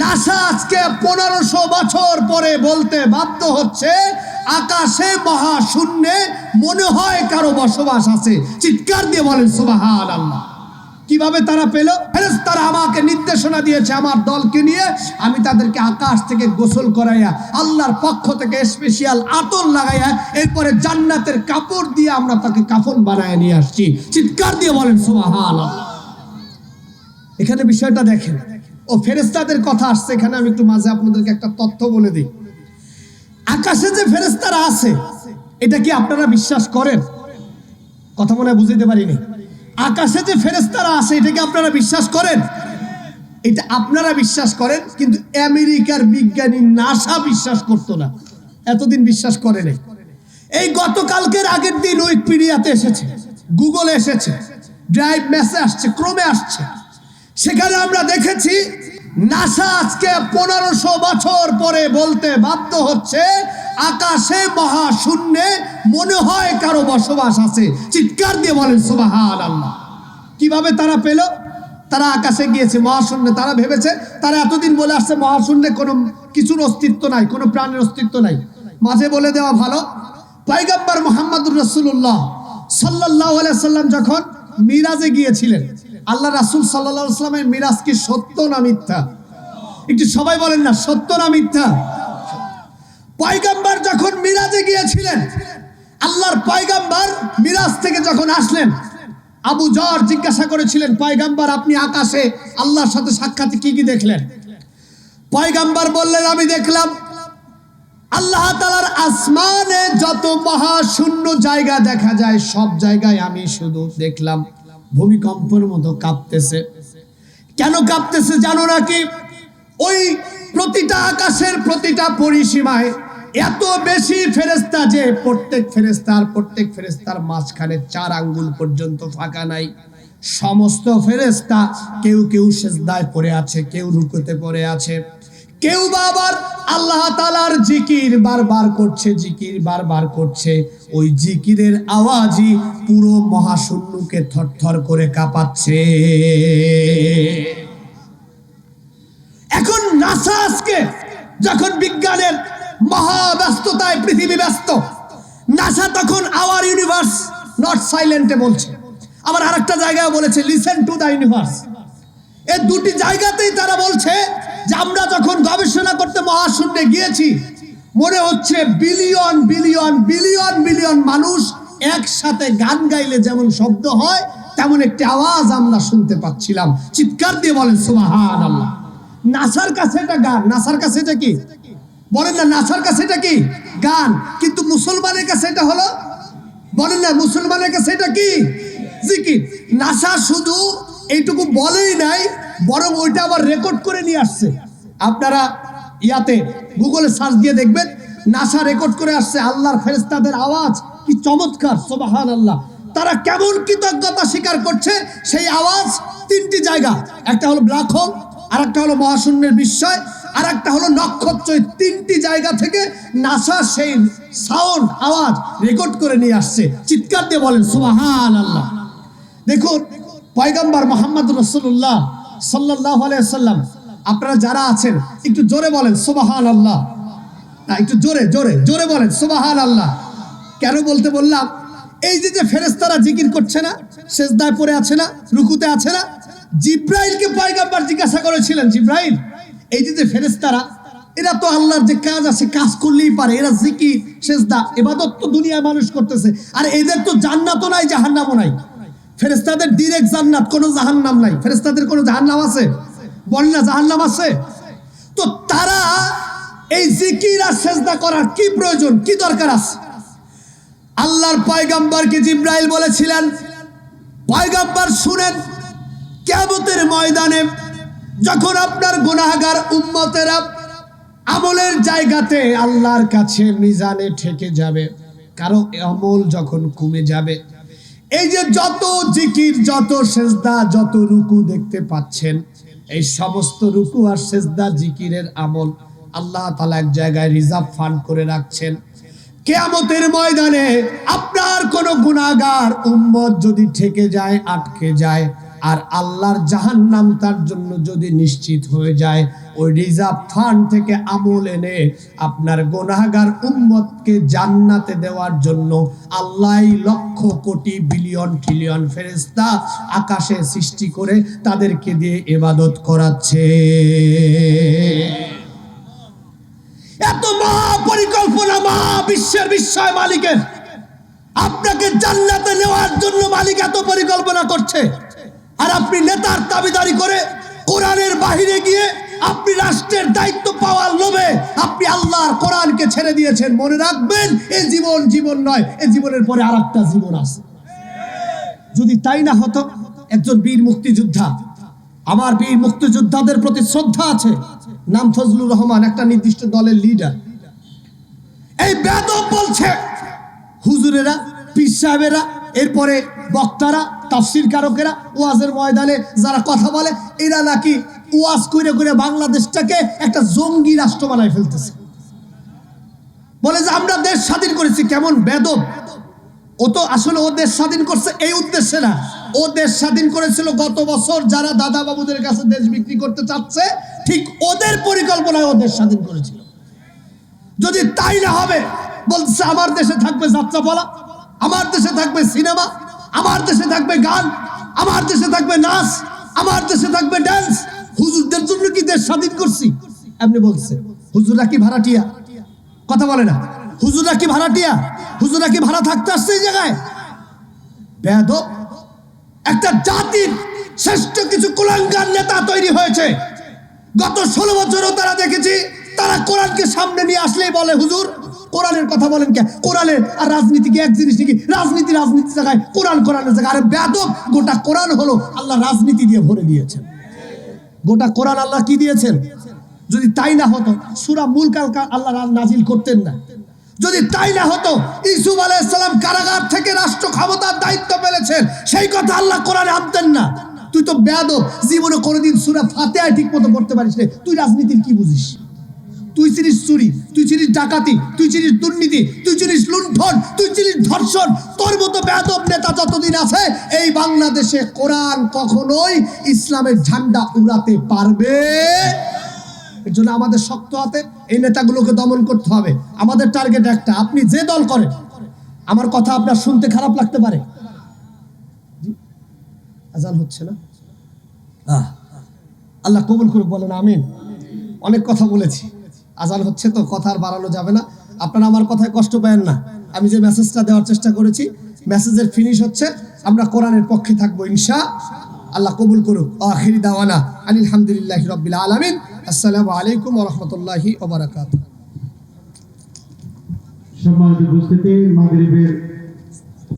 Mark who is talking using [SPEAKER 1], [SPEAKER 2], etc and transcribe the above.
[SPEAKER 1] NASA আজকে পনেরোশো বছর পরে বলতে বাধ্য হচ্ছে, আকাশে মহা মহাশূন্যে মনে হয় কারও বসবাস আছে। চিৎকার দিয়ে বলেন সুবাহান আল্লাহ কীভাবে তারা পেল? তারা আমাকে নির্দেশনা দিয়েছে আমার দলকে নিয়ে, আমি তাদেরকে আকাশ থেকে গোসল করাইয়া, আল্লাহর পক্ষ থেকে স্পেশাল আতর লাগাইয়া, এরপরে জান্নাতের কাপড় দিয়ে আমরা তাকে কাফন বানায় নিয়ে আসছি। চিৎকার দিয়ে বলেন সুবাহান আল্লাহ এখানে বিষয়টা দেখেন। ও ফেরেস্তাদের কথা আসছে এখানে, আমি একটু মাঝে আপনাদেরকে একটা তথ্য বলে দিই। আকাশে যে ফেরেস্তারা আছে, এটা কি আপনারা বিশ্বাস করেন? কথা মনে হয় বুঝতে পারিনি। আকাশে যে ফেরেস্তারা আছে, এটা কি আপনারা বিশ্বাস করেন? এটা আপনারা বিশ্বাস করেন, কিন্তু আমেরিকার বিজ্ঞানী নাসা বিশ্বাস করতো না। এতদিন বিশ্বাস করে নাই। এই গতকালকের আগের দিন উইকিপিডিয়াতে এসেছে গুগলে এসেছে ড্রাইভ মেসে আসছে ক্রমে আসছে। সেখানে আমরা দেখেছি নাসা আজকে পনেরোশো বছর পরে বলতে বাধ্য হচ্ছে, আকাশে মহাশূন্যে মনে হয় কারও বসবাস আছে। চিৎকার দিয়ে বলেন সুবাহান আল্লাহ কীভাবে তারা পেল? তারা আকাশে গিয়েছে, মহাশূন্যে। তারা ভেবেছে, তারা এতদিন বলে আসছে, মহাশূন্যে কোনো কিছুর অস্তিত্ব নাই, কোনো প্রাণের অস্তিত্ব নাই। মাঝে বলে দেওয়া ভালো। পয়গম্বর মোহাম্মদুর রসুল্লাহ সাল্লাহ সাল্লাম যখন মিরাজে গিয়েছিলেন আল্লাহ রাসুল সাল্লাহ মিরাজ কি সত্য না মিথ্যা? একটু সবাই বলেন না, সত্য না মিথ্যা? পয়গাম্বার যখন মিরাজে গিয়েছিলেন, আল্লাহর পয়গাম্বার মিরাজ থেকে যখন আসলেন, আবু জর জিজ্ঞাসা করেছিলেন, পয়গাম্বার, আপনি আকাশে আল্লাহর সাথে সাক্ষাতে কি কি দেখলেন? পয়গাম্বার বললেন, আমি দেখলাম আল্লাহ তালার আসমানে যত মহাশূন্য জায়গা দেখা যায়, সব জায়গায় আমি শুধু দেখলাম। ভূমিকম্পের মতো কাঁপতেছে। কেন কাঁপতেছে জানো নাকি? ওই প্রতিটা আকাশের প্রতিটা পরিসীমায় এত বেশি ফেরেস্তা যে প্রত্যেক ফেরেস্তার প্রত্যেক ফেরেস্তার মাঝখানে চার আঙ্গুল পর্যন্ত ফাঁকা নাই। সমস্ত ফেরেস্তা কেউ কেউ সেজদায় পড়ে আছে, কেউ রুকুতে পড়ে আছে। কেউ বা আবার আল্লাহ তালার জিকির বারবার করছে, জিকির বারবার করছে। ওই জিকিরের আওয়াজই পুরো মহাশূন্যকে থরথর করে কাঁপাচ্ছে। এখন নাসা আজকে যখন বিজ্ঞানের মহাব্যস্ততায় পৃথিবী ব্যস্ত, নাসা তখন আওয়ার ইউনিভার্স নট সাইলেন্টে বলছে। আবার আরেকটা জায়গায় বলেছে লিসেন টু দ্য ইউনিভার্স এই দুটি জায়গাতেই তারা বলছে যে আমরা যখন গবেষণা করতে মহাশূন্যে গিয়েছি, মনে হচ্ছে বিলিয়ন বিলিয়ন বিলিয়ন বিলিয়ন মানুষ একসাথে গান গাইলে যেমন শব্দ হয়, তেমন একটি আওয়াজ আমরা শুনতে পাচ্ছিলাম। চিৎকার দিয়ে বলেন সুবাহান আল্লাহ নাসার কাছে এটা গান। নাসার কাছে এটা কি? বলেন না, নাসার কাছে এটা কি? গান। কিন্তু মুসলমানের কাছে এটা হলো? বলেন না, মুসলমানের কাছে এটা কি? জিকির। নাসা শুধু এইটুকু বলেই নাই বরং ওইটা আবার রেকর্ড করে নিয়ে আসছে। আপনারা ইয়াতে গুগলে সার্চ দিয়ে দেখবেন নাসা রেকর্ড করে আসছে আল্লাহর ফেরেস্তাদের আওয়াজ, কি চমৎকার সোবাহান আল্লাহ তারা কেমন কৃতজ্ঞতা স্বীকার করছে, সেই আওয়াজ তিনটি জায়গা, একটা হলো ব্ল্যাক হোল আর একটা হলো মহাশূন্যের বিস্ময় আর একটা হলো নক্ষত্র তিনটি জায়গা থেকে নাসা সেই সাউন্ড আওয়াজ রেকর্ড করে নিয়ে আসছে। চিৎকার দিয়ে বলেন সোবাহান আল্লাহ দেখুন, পয়গম্বর মোহাম্মদ রসুল্লাহ সাল্লাহ সাল্লাম আপনারা যারা আছেন, একটু জোরে বলেন সুবাহান আল্লাহ না, একটু জোরে জোরে জোরে বলেন সুবাহান আল্লাহ কেন বলতে বললাম, এই যে যে ফেরেস্তারা জিকির করছে না শেষদায় পড়ে আছে না, রুকুতে আছে না, জিব্রাইলকে পয়গম্বর জিজ্ঞাসা করেছিলেন, জিব্রাইল, এই যে যে ফেরেস্তারা এরা তো আল্লাহর যে কাজ আছে, কাজ করলেই পারে, এরা জিকির শেষদা এবাদত তো দুনিয়ায় মানুষ করতেছে, আর এদের তো জান্নাতও নাই, জাহান্নামও নাই। ফেরেস্তাদের ডিরেক্ট জান্নাত, কোনো জাহান্নাম নাই। ফেরেস্তাদের কোনো জাহান্নাম আছে? বলেন না, জাহান্নাম আছে? তো তারা এই জিকির আর সেজদা করার কি প্রয়োজন, কি দরকার আছে? আল্লাহর পয়গাম্বরকে জিব্রাইল বলেছিলেন, পয়গাম্বর শুনেন কেমতের ময়দানে যখন আপনার গুনাহগার উম্মতেরা আমলের জায়গাতে আল্লাহর কাছে মিজানে ঠেকে যাবে কারও আমল যখন কমে যাবে এই যে যত জিকির, যত সেজদা, যত রুকু দেখতে পাচ্ছেন, এই সমস্ত রুকু আর সেজদা জিকিরের আমল আল্লাহ তালা এক জায়গায় রিজার্ভ ফান্ড করে রাখছেন। কেয়ামতের ময়দানে আপনার কোন গুণাগার উম্মত যদি ঠেকে যায়, আটকে যায় আর আল্লাহর জাহান্নাম তার জন্য যদি নিশ্চিত হয়ে যায়, ওই রিজার্ভ ফান্ড থেকে আমল এনে আপনার গোনাগার উম্মতকে জান্নাতে দেওয়ার জন্য আল্লাহ লক্ষ কোটি বিলিয়ন ট্রিলিয়ন ফেরেস্তা আকাশে সৃষ্টি করে তাদেরকে দিয়ে এবাদত করাচ্ছে। এত মহা পরিকল্পনা মহা বিশ্বের বিস্ময় মালিকের। আপনাকে জান্নাতে নেওয়ার জন্য মালিক এত পরিকল্পনা করছে। আর আপনি নেতার দাবিদারি করে কোরআনের বাহিরে গিয়ে আপনি রাষ্ট্রের দায়িত্ব পাওয়ার লোভে আপনি আল্লাহর কোরআনকে ছেড়ে দিয়েছেন। মনে রাখবেন, এ জীবন জীবন নয়, এ জীবনের পরে আর একটা জীবন আছে। যদি তাই না হতো, একজন বীর মুক্তিযোদ্ধা, আমার বীর মুক্তিযোদ্ধাদের প্রতি শ্রদ্ধা আছে। নাম ফজলুর রহমান, একটা নির্দিষ্ট দলের লিডার এই বেদব বলছে, হুজুরেরা, পীর সাহেবেরা, এরপরে বক্তারা তাফসির কারকেরা ওয়াজের ময়দানে যারা কথা বলে, এরা নাকি ওয়াজ করে করে বাংলাদেশটাকে একটা জঙ্গি রাষ্ট্র বানায় ফেলতেছে। বলে যে, আমরা দেশ স্বাধীন করেছি, কেমন বেদব। ও তো আসলে ও দেশ স্বাধীন করছে এই উদ্দেশ্যে না। ও দেশ স্বাধীন করেছিল গত বছর যারা দাদা বাবুদের কাছে দেশ বিক্রি করতে চাচ্ছে, ঠিক ওদের পরিকল্পনায় ও দেশ স্বাধীন করেছিল। যদি তাই না হবে, বলছে, আমার দেশে থাকবে যাত্রাপালা, আমার দেশে থাকবে সিনেমা আমার দেশে থাকবে গান, আমার দেশে থাকবে নাচ, আমার দেশে থাকবে ড্যান্স হুজুরদের জন্য কি দেশ স্বাধীন করছি? এমনি বলছে হুজুররা কি ভাড়াটিয়া? কথা বলে না। হুজুররা কি ভাড়াটিয়া? হুজুররা কি ভাড়া থাকতে আসছে এই জায়গায়? বেয়াদব। একটা জাতির শ্রেষ্ঠ কিছু কুলাঙ্গার নেতা তৈরি হয়েছে। গত ষোলো বছরও তারা দেখেছি, তারা কোরআনকে সামনে নিয়ে আসলেই বলে, হুজুর কোরআনের কথা বলেন কে? কোরআনের আর রাজনীতি কি এক জিনিস নাকি? রাজনীতি রাজনীতি জায়গায়, কোরআন কোরআনের জায়গায়। আরে বেদব গোটা কোরআন হলো আল্লাহ রাজনীতি দিয়ে ভরে দিয়েছেন। গোটা কোরআন আল্লাহ কি দিয়েছেন? যদি তাই না হতো, সুরা মূল কালকা আল্লাহ নাজিল করতেন না। যদি তাই না হতো ইসুফ আলাইসালাম কারাগার থেকে রাষ্ট্র ক্ষমতার দায়িত্ব পেলেছেন, সেই কথা আল্লাহ কোরআনে আনতেন না। তুই তো বেয়াদব, জীবনে কোনোদিন সুরা ফাতেহায় ঠিক মতো পড়তে পারিস তুই রাজনীতির কি বুঝিস? তুই চিনিস চুরি, তুই চিনিস ডাকাতি, তুই চিনিস দুর্নীতি, তুই চিনিস লুণ্ঠন, তুই চিনিস ধর্ষণ। তোর মতো বেদব নেতা যতদিন আছে, এই বাংলাদেশে কোরআন কখনোই ইসলামের ঝান্ডা উড়াতে পারবে। এর জন্য আমাদের শক্ত হাতে এই নেতাগুলোকে দমন করতে হবে। আমাদের টার্গেট একটা, আপনি যে দল করেন, আমার কথা আপনার শুনতে খারাপ লাগতে পারে? আজান হচ্ছে না? আল্লাহ কবুল করুক, বলেন আমিন। অনেক কথা বলেছি। আজান হচ্ছে তো, কথা আর বাড়ানো যাবে না। আপনারা আমার কথায় কষ্ট পায়েন না। আমি যে মেসেজটা দেওয়ার চেষ্টা করেছি মেসেজের ফিনিশ হচ্ছে, আমরা কোরআনের পক্ষে থাকব ইনশা। আল্লাহ কবুল করুক। আখিরি দাওয়ানা আলহামদুলিল্লাহ রবিল আলমিন। আসসালামু আলাইকুম রহমতুল্লাহি ওবরাকাত
[SPEAKER 2] সম্মানিত উপস্থিতি, মাগরিবের